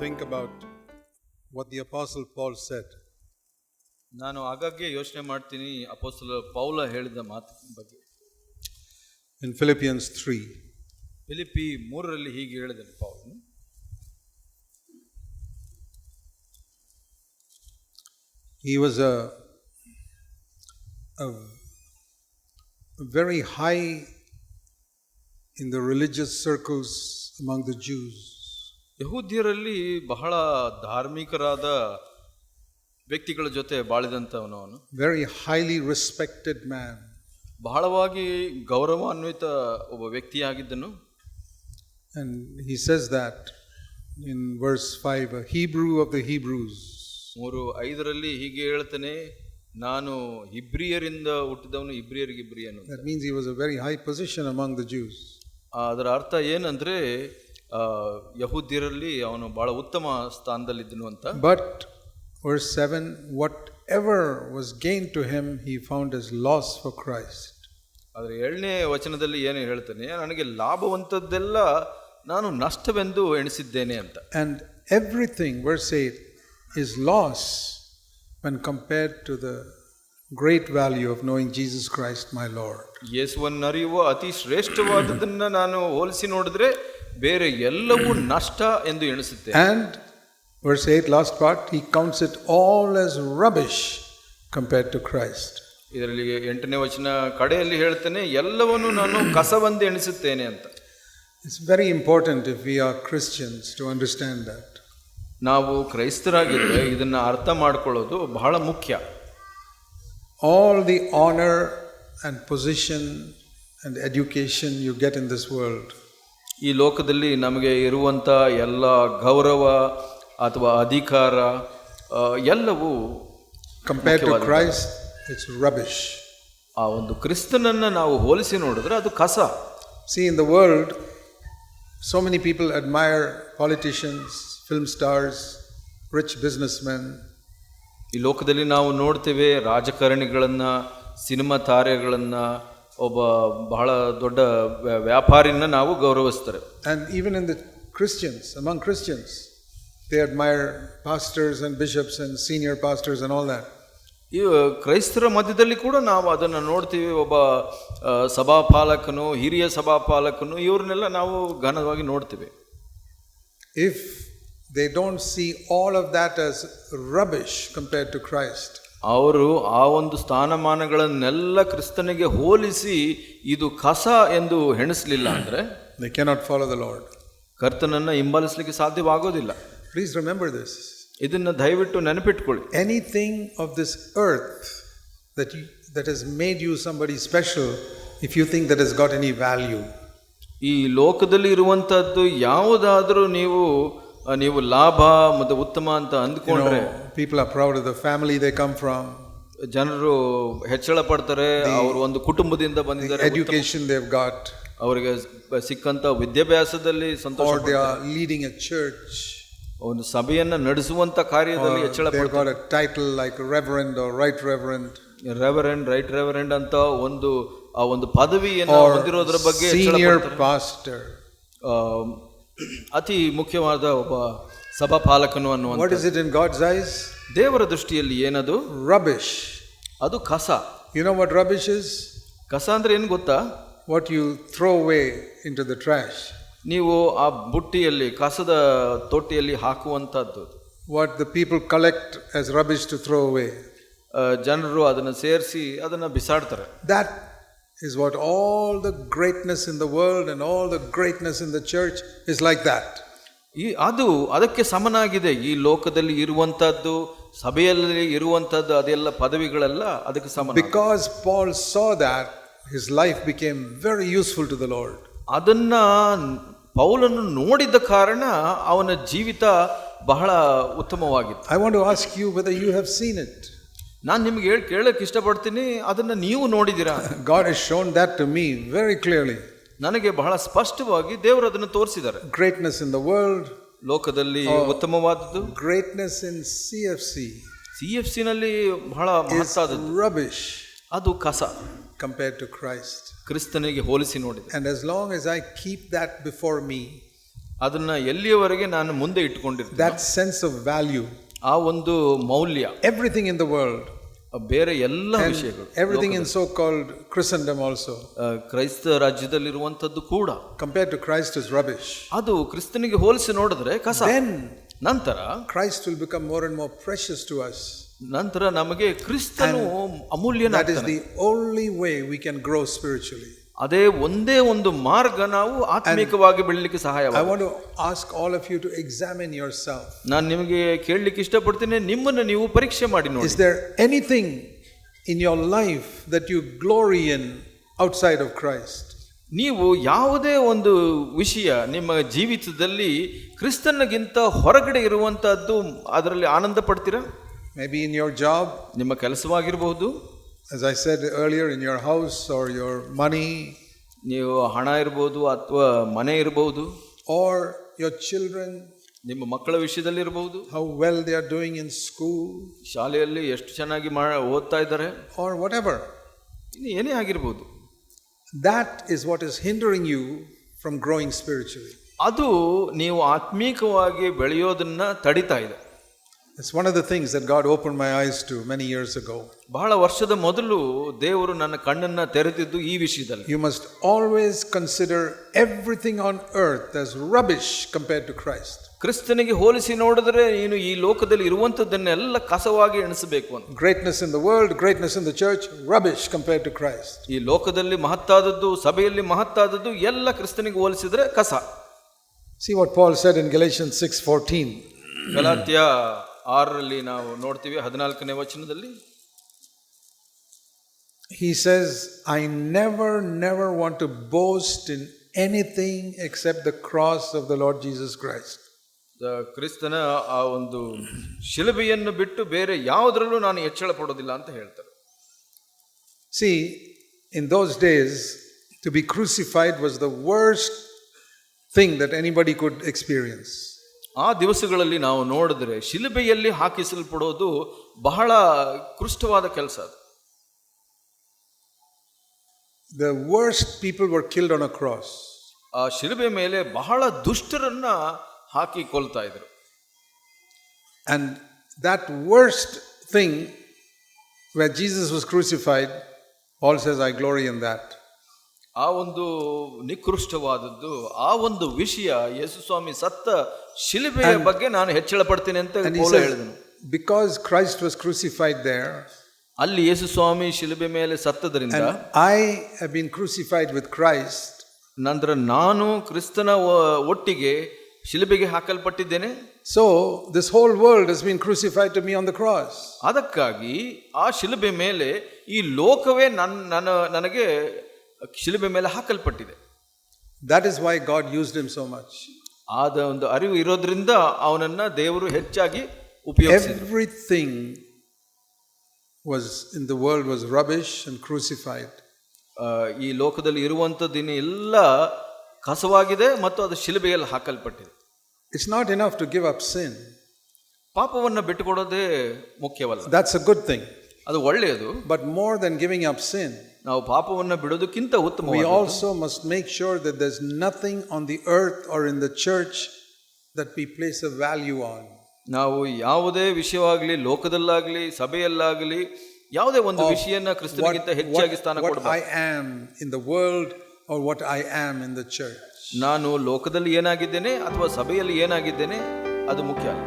think about what the Apostle Paul said. ನಾನು ಆಗಾಗ್ಗೆ ಯೋಚನೆ ಮಾಡ್ತೀನಿ ಅಪೋಸ್ತಲ ಪೌಲ ಹೇಳಿದ ಮಾತು ಬಗ್ಗೆ In Philippians 3, ಫಿಲಿಪಿ ಮೂರರಲ್ಲಿ ಹೀಗೆ ಹೇಳಿದನು ಪೌಲನು he was a, a very high in the religious circles among the Jews. ಯಹೂದ್ಯರಲ್ಲಿ ಬಹಳ ಧಾರ್ಮಿಕರಾದ ವ್ಯಕ್ತಿಗಳ ಜೊತೆ ಬಾಳಿದಂಥವನು ಅವನು. ವೆರಿ ಹೈಲಿ ರೆಸ್ಪೆಕ್ಟೆಡ್ ಮ್ಯಾನ್ ಬಹಳವಾಗಿ ಗೌರವಾನ್ವಿತ ಒಬ್ಬ ವ್ಯಕ್ತಿಯಾಗಿದ್ದನು. And he says that in verse 5 a Hebrew of the Hebrews. ಮೂರು ಐದರಲ್ಲಿ ಹೀಗೆ ಹೇಳ್ತಾನೆ ನಾನು ಇಬ್ರಿಯರಿಂದ ಹುಟ್ಟಿದವನು ಇಬ್ರಿಯರಿಗೆ ಇಬ್ರಿಯನು that means he was a very high position among the Jews ಅದರ ಅರ್ಥ ಏನಂದ್ರೆ ಯಹೂದಿರಲ್ಲಿ ಅವನು ಬಹಳ ಉತ್ತಮ ಸ್ಥಾನದಲ್ಲಿದ್ದನು ಅಂತ. But verse seven whatever was gain to him he found is loss for Christ ಆದರೆ ಏಳನೇ ವಚನದಲ್ಲಿ ಏನು ಹೇಳ್ತೇನೆ ನನಗೆ ಲಾಭವಂತದ್ದೆಲ್ಲ ನಾನು ನಷ್ಟವೆಂದು ಎಣಿಸಿದ್ದೇನೆ ಅಂತ. And everything verse eight is loss when compared to the great value of knowing Jesus christ my Lord ಯೇಸುವನ್ನು ಅರಿಯುವ ಅತಿ ಶ್ರೇಷ್ಠವಾದದನ್ನು ನಾನು ಹೋಲಿಸಿ ನೋಡಿದ್ರೆ ಬೇರೆ ಎಲ್ಲವೂ ನಷ್ಟ ಎಂದು ಎಣಿಸುತ್ತೆ. And verse eight last part he counts it all as rubbish compare to Christ ಇದರಲ್ಲಿ ಎಂಟನೇ ವಚನ ಕಡೆಯಲ್ಲಿ ಹೇಳ್ತೇನೆ ಎಲ್ಲವನ್ನು ನಾನು ಕಸವಂದು ಎಣಿಸುತ್ತೇನೆ ಅಂತ. It's very important if we are Christians to understand that ನಾವು ಕ್ರೈಸ್ತರಾಗಿದ್ದರೆ ಇದನ್ನು ಅರ್ಥ ಮಾಡಿಕೊಳ್ಳೋದು ಬಹಳ ಮುಖ್ಯ. All the honour and position and education you get in this world ಈ ಲೋಕದಲ್ಲಿ ನಮಗೆ ಇರುವಂಥ ಎಲ್ಲ ಗೌರವ ಅಥವಾ ಅಧಿಕಾರ ಎಲ್ಲವೂ compare to Christ it's rubbish ಆ ಒಂದು ಕ್ರಿಸ್ತನನ್ನು ನಾವು ಹೋಲಿಸಿ ನೋಡಿದ್ರೆ ಅದು ಕಸ. See in the world so many people admire politicians film stars rich business men ಈ ಲೋಕದಲ್ಲಿ ನಾವು ನೋಡ್ತೇವೆ ರಾಜಕಾರಣಿಗಳನ್ನು ಸಿನಿಮಾ ತಾರೆಗಳನ್ನು ಒಬ್ಬ ಬಹಳ ದೊಡ್ಡ ವ್ಯಾ- ವ್ಯಾಪಾರಿನ ನಾವು ಗೌರವಿಸ್ತಾರೆ and even in the Christians, among Christians, they admire pastors and bishops and senior pastors and all that. ಈ ಕ್ರೈಸ್ತರ ಮಧ್ಯದಲ್ಲಿ ಕೂಡ ನಾವು ಅದನ್ನು ನೋಡ್ತೀವಿ ಒಬ್ಬ ಆ, ಸಭಾಪಾಲಕನು ಹಿರಿಯ ಸಭಾಪಾಲಕನು ಇವ್ರನ್ನೆಲ್ಲ ನಾವು ಘನವಾಗಿ ನೋಡ್ತೀವಿ If they don't see all of that as rubbish compared to Christ, ಅವರು ಆ ಒಂದು ಸ್ಥಾನಮಾನಗಳನ್ನೆಲ್ಲ ಕ್ರಿಸ್ತನಿಗೆ ಹೋಲಿಸಿ ಇದು ಕಸ ಎಂದು ಹೆಣಿಸಲಿಲ್ಲ ಅಂದರೆ they cannot follow the Lord ಕರ್ತನನ್ನು ಹಿಂಬಾಲಿಸಲಿಕ್ಕೆ ಸಾಧ್ಯವಾಗೋದಿಲ್ಲ. ಪ್ಲೀಸ್ ರಿಮೆಂಬರ್ ದಿಸ್ ಇದನ್ನು ದಯವಿಟ್ಟು ನೆನಪಿಟ್ಕೊಳ್ಳಿ. Anything of this earth that that is made you somebody special if you think that is got any value value, ಈ ಲೋಕದಲ್ಲಿ ಇರುವಂಥದ್ದು ಯಾವುದಾದರೂ ನೀವು ನೀವು ಲಾಭ ಮತ್ತು ಉತ್ತಮ ಅಂತ ಅಂದ್ಕೊಂಡ್ರೆ people are proud the family they come from ಜನರು ಹೆಚ್ಚಳ ಪಡ್ತಾರೆ ಅವರು ಒಂದು ಕುಟುಂಬದಿಂದ ಬಂದಿದ್ದಾರೆ ಎಜುಕೇಶನ್ ದೇವ್ ಗಾಟ್ ಅವರಿಗೆ ಸಿಕ್ಕಂತ ವಿದ್ಯಾಭ್ಯಾಸದಲ್ಲಿ ಸಂತೋಷ ಲೀಡಿಂಗ್ ಎ ಚರ್ಚ್ ಒಂದು ಸಭೆಯನ್ನು ನಡೆಸುವಂತ ಕಾರ್ಯದಲ್ಲಿ ಹೆಚ್ಚಳ ಪಡ್ತಾರೆ. Title like reverend or right reverend reverend right reverend ಅಂತ ಒಂದು ಆ ಒಂದು ಪದವಿಯನ್ನು ಹೊಂದಿರೋದ್ರ ಬಗ್ಗೆ ಸೀನಿಯರ್ ಪಾಸ್ಟರ್ ಅತಿ ಮುಖ್ಯವಾದ ಒಬ್ಬ ಸಭಾಪಾಲಕನು ಅನ್ನುವ what is it in God's eyes ದೇವರ ದೃಷ್ಟಿಯಲ್ಲಿ ಏನದು? ರಬಿಶ್ ಅದು ಕಸ. You know what rubbish is ಕಸ ಅಂದರೆ ಏನು ಗೊತ್ತಾ? What you throw way into the trash ನೀವು ಆ ಬುಟ್ಟಿಯಲ್ಲಿ ಕಸದ ತೊಟ್ಟಿಯಲ್ಲಿ ಹಾಕುವಂಥದ್ದು. What the people collect as rubbish to throw way ಜನರು ಅದನ್ನು ಸೇರಿಸಿ ಅದನ್ನು ಬಿಸಾಡ್ತಾರೆ. That is what all the greatness in the world and all the greatness in the church is like that. ಈ ಅದು ಅದಕ್ಕೆ ಸಮನಾಗಿದೆ ಈ ಲೋಕದಲ್ಲಿ ಇರುವಂತದ್ದು ಸಭೆಯಲ್ಲಿ ಇರುವಂತದ್ದು ಅದೆಲ್ಲ ಪದವಿಗಳೆಲ್ಲ ಅದಕ್ಕೆ ಸಮ Because Paul saw that, his life became very useful to the Lord. ಅದನ್ನ ಪೌಲನ್ನು ನೋಡಿದ ಕಾರಣ ಅವನ ಜೀವಿತ ಬಹಳ ಉತ್ತಮವಾಗಿತ್ತು I want to ask you whether you have seen it. ನಾನು ನಿಮಗೆ ಹೇಳಿ ಕೇಳಕ್ಕೆ ಇಷ್ಟಪಡ್ತೀನಿ ಅದನ್ನು ನೀವು ನೋಡಿದ್ದೀರಾ God is shown that to me very clearly ನನಗೆ ಬಹಳ ಸ್ಪಷ್ಟವಾಗಿ ದೇವರು ಅದನ್ನು ತೋರಿಸಿದ್ದಾರೆ. ಗ್ರೇಟ್ನೆಸ್ ಇನ್ ದ ವರ್ಲ್ಡ್ ಲೋಕದಲ್ಲಿ ಉತ್ತಮವಾದದ್ದು? Greatness in C F C C F C ನಲ್ಲಿ ಬಹಳ ರಬಿಶ್ ಅದು ಕಸ. ಕಂಪೇರ್ ಟು ಕ್ರೈಸ್ಟ್ ಕ್ರಿಸ್ತನಿಗೆ ಹೋಲಿಸಿ ನೋಡಿ and as long as I keep that before me ಅದನ್ನ ಎಲ್ಲಿಯವರೆಗೆ ನಾನು ಮುಂದೆ ಇಟ್ಕೊಂಡಿರ್ತೀನಿ ದಟ್ ಸೆನ್ಸ್ ಆಫ್ ವ್ಯಾಲ್ಯೂ ಆ ಒಂದು ಮೌಲ್ಯ everything in the world, ಬೇರೆ ಎಲ್ಲ ವಿಷಯಗಳು everything in so called Christendom also, ಆ, ಕ್ರೈಸ್ತ ರಾಜ್ಯದಲ್ಲಿರುವಂಥದ್ದು ಕೂಡ compared to Christ is rubbish. ಅದು ಕ್ರಿಸ್ತನಿಗೆ ಹೋಲಿಸಿ ನೋಡಿದ್ರೆ ಕಸ Then ನಂತರ Christ will become more and more precious to us. ನಂತರ ನಮಗೆ ಕ್ರಿಸ್ತನು That is ಅಮೂಲ್ಯನಾಗ್ತಾನೆ the only way we can grow spiritually. ಅದೇ ಒಂದೇ ಒಂದು ಮಾರ್ಗ ನಾವು ಆತ್ಮಿಕವಾಗಿ ಬೆಳಲಿಕ್ಕೆ ಸಹಾಯ I want ask all of you to examine your yourself. ನಾನು ನಿಮಗೆ ಕೇಳಲಿಕ್ಕೆ ಇಷ್ಟಪಡ್ತೀನಿ ನಿಮ್ಮನ್ನು ನೀವು ಪರೀಕ್ಷೆ ಮಾಡಿ ನೋಡಿ. Is there anything in your life that you glory in outside of Christ ನೀವು ಯಾವುದೇ ಒಂದು ವಿಷಯ ನಿಮ್ಮ ಜೀವಿತದಲ್ಲಿ ಕ್ರಿಸ್ತನಿಗಿಂತ ಹೊರಗಡೆ ಇರುವಂತಹದ್ದು ಅದರಲ್ಲಿ ಆನಂದ ಪಡ್ತೀರಾ ಬಿ ಇನ್ ಯೋರ್ ಜಾಬ್ ನಿಮ್ಮ ಕೆಲಸವಾಗಿರಬಹುದು. as I said earlier, in your house or your money ನೀವು ಹಣ ಇರ್ಬೋದು ಅಥವಾ ಮನೆ ಇರಬಹುದು or your children, ನಿಮ್ಮ ಮಕ್ಕಳ ವಿಷಯದಲ್ಲಿ ಇರಬಹುದು how well they are doing in school ಶಾಲೆಯಲ್ಲಿ ಎಷ್ಟು ಚೆನ್ನಾಗಿ ಮಾ ಓದ್ತಾ ಇದ್ದಾರೆ or whatever. ಇನ್ನು ಏನೇ ಆಗಿರ್ಬೋದು That is what is hindering you from growing spiritually. ಅದು ನೀವು ಆತ್ಮೀಕವಾಗಿ ಬೆಳೆಯೋದನ್ನ ತಡಿತಾ ಇದೆ It's one of the things that God opened my eyes to many years ago. ಬಹಳ ವರ್ಷದ ಮೊದಲು ದೇವರು ನನ್ನ ಕಣ್ಣನ್ನ ತೆರೆದಿದ್ದು ಈ ವಿಷಯದಲ್ಲಿ You must always consider everything on earth as rubbish compared to Christ. ಕ್ರಿಸ್ತನಿಗೆ ಹೋಲಿಸಿ ನೋಡಿದ್ರೆ ನೀನು ಈ ಲೋಕದಲ್ಲಿ ಇರುವಂಥದ್ದನ್ನೆಲ್ಲ ಕಸವಾಗಿ ಎಣಿಸಬೇಕು ಅಂತ Greatness in the world, greatness in the church, rubbish compared to Christ. ಈ ಲೋಕದಲ್ಲಿ ಮಹತ್ತಾದದ್ದು ಸಭೆಯಲ್ಲಿ ಮಹತ್ತಾದದ್ದು ಎಲ್ಲ ಕ್ರಿಸ್ತನಿಗೆ ಹೋಲಿಸಿದ್ರೆ ಕಸ See what Paul said in Galatians 6:14. Galatia ಆರರಲ್ಲಿ ನಾವು ನೋಡ್ತೀವಿ ಹದಿನಾಲ್ಕನೇ ವಚನದಲ್ಲಿ He says, I never, never want to boast in anything except the cross of the Lord Jesus Christ. The- ಕ್ರಿಸ್ತನ ಆ ಒಂದು ಶಿಲುಬೆಯನ್ನು ಬಿಟ್ಟು ಬೇರೆ ಯಾವುದರಲ್ಲೂ ನಾನು ಹೆಚ್ಚಳ ಪಡೋದಿಲ್ಲ ಅಂತ ಹೇಳ್ತಾರೆ See, in those days, to be crucified was the worst thing that anybody could experience. ಆ ದಿವಸಗಳಲ್ಲಿ ನಾವು ನೋಡಿದ್ರೆ ಶಿಲುಬೆಯಲ್ಲಿ ಹಾಕಿಸಲ್ಪಡೋದು ಬಹಳ ಕೃಷ್ಟವಾದ ಕೆಲಸ ಅದು The worst people were killed on a cross. ಆ ಶಿಲುಬೆ ಮೇಲೆ ಬಹಳ ದುಷ್ಟರನ್ನ ಹಾಕಿ ಕೊಲ್ತಾ ಇದ್ರು And that worst thing where Jesus was crucified, Paul says, I glory in that. ಆ ಒಂದು ನಿಕೃಷ್ಟವಾದದ್ದು ಆ ಒಂದು ವಿಷಯ ಯೇಸು ಸ್ವಾಮಿ ಸತ್ತ ಶಿಲುಬೆಯ ಬಗ್ಗೆ ನಾನು ಹೆಚ್ಚಳ ಪಡ್ತೀನಿ ಅಂತ ಹೇಳಿದನು. Because Christ was crucified there ಅಲ್ಲಿ ಯೇಸು ಸ್ವಾಮಿ ಶಿಲುಬೆ ಮೇಲೆ ಸತ್ತದರಿಂದ I have been crucified with Christ ನಂತರ ನಾನು ಕ್ರಿಸ್ತನ ಒಟ್ಟಿಗೆ ಶಿಲುಬೆಗೆ ಹಾಕಲ್ಪಟ್ಟಿದ್ದೇನೆ. So this whole world has been crucified to me on the cross ಅದಕ್ಕಾಗಿ ಆ ಶಿಲುಬೆ ಮೇಲೆ ಈ ಲೋಕವೇ ನನ್ನ ನನ್ನ ನನಗೆ ಶಿಲುಬೆ ಮೇಲೆ ಹಾಕಲ್ಪಟ್ಟಿದೆ that is why God used him so much ಆದ ಒಂದು ಅರಿವು ಇರೋದ್ರಿಂದ ಅವನನ್ನ ದೇವರು ಹೆಚ್ಚಾಗಿ ಉಪಯೋಗಿಸಿದರು Everything was in the world was rubbish and crucified. ಈ ಲೋಕದಲ್ಲಿ ಇರುವಂಥದ್ದಿನ ಎಲ್ಲ ಕಸವಾಗಿದೆ ಮತ್ತು ಅದು ಶಿಲುಬೆಯಲ್ಲಿ ಹಾಕಲ್ಪಟ್ಟಿದೆ It's not enough to give up sin. ಪಾಪವನ್ನು ಬಿಟ್ಟುಕೊಡೋದೇ ಮುಖ್ಯವಲ್ಲ That's ಅ ಗುಡ್ thing. ಅದು ಒಳ್ಳೆಯದು But more than giving up sin, ನಾವು ಪಾಪವನ್ನು ಬಿಡೋದಕ್ಕಿಂತ we ಉತ್ತಮ also must make sure that there's nothing on the earth or in the church that we place a value on. ನಾವು ಯಾವುದೇ ವಿಷಯವಾಗಲಿ ಲೋಕದಲ್ಲಾಗಲಿ ಸಭೆಯಲ್ಲಾಗಲಿ ಯಾವುದೇ ಒಂದು ವಿಷಯನ What, ಕ್ರಿಸ್ತನಿಗಿಂತ ಹೆಚ್ಚಾಗಿ ಸ್ಥಾನ what, what ಕೊಡಬಾರ್ದು I am in the world or what I am in the church. ನಾನು ಲೋಕದಲ್ಲಿ ಏನಾಗಿದ್ದೇನೆ ಅಥವಾ ಸಭೆಯಲ್ಲಿ ಏನಾಗಿದ್ದೇನೆ ಅದು ಮುಖ್ಯ ಅಲ್ಲ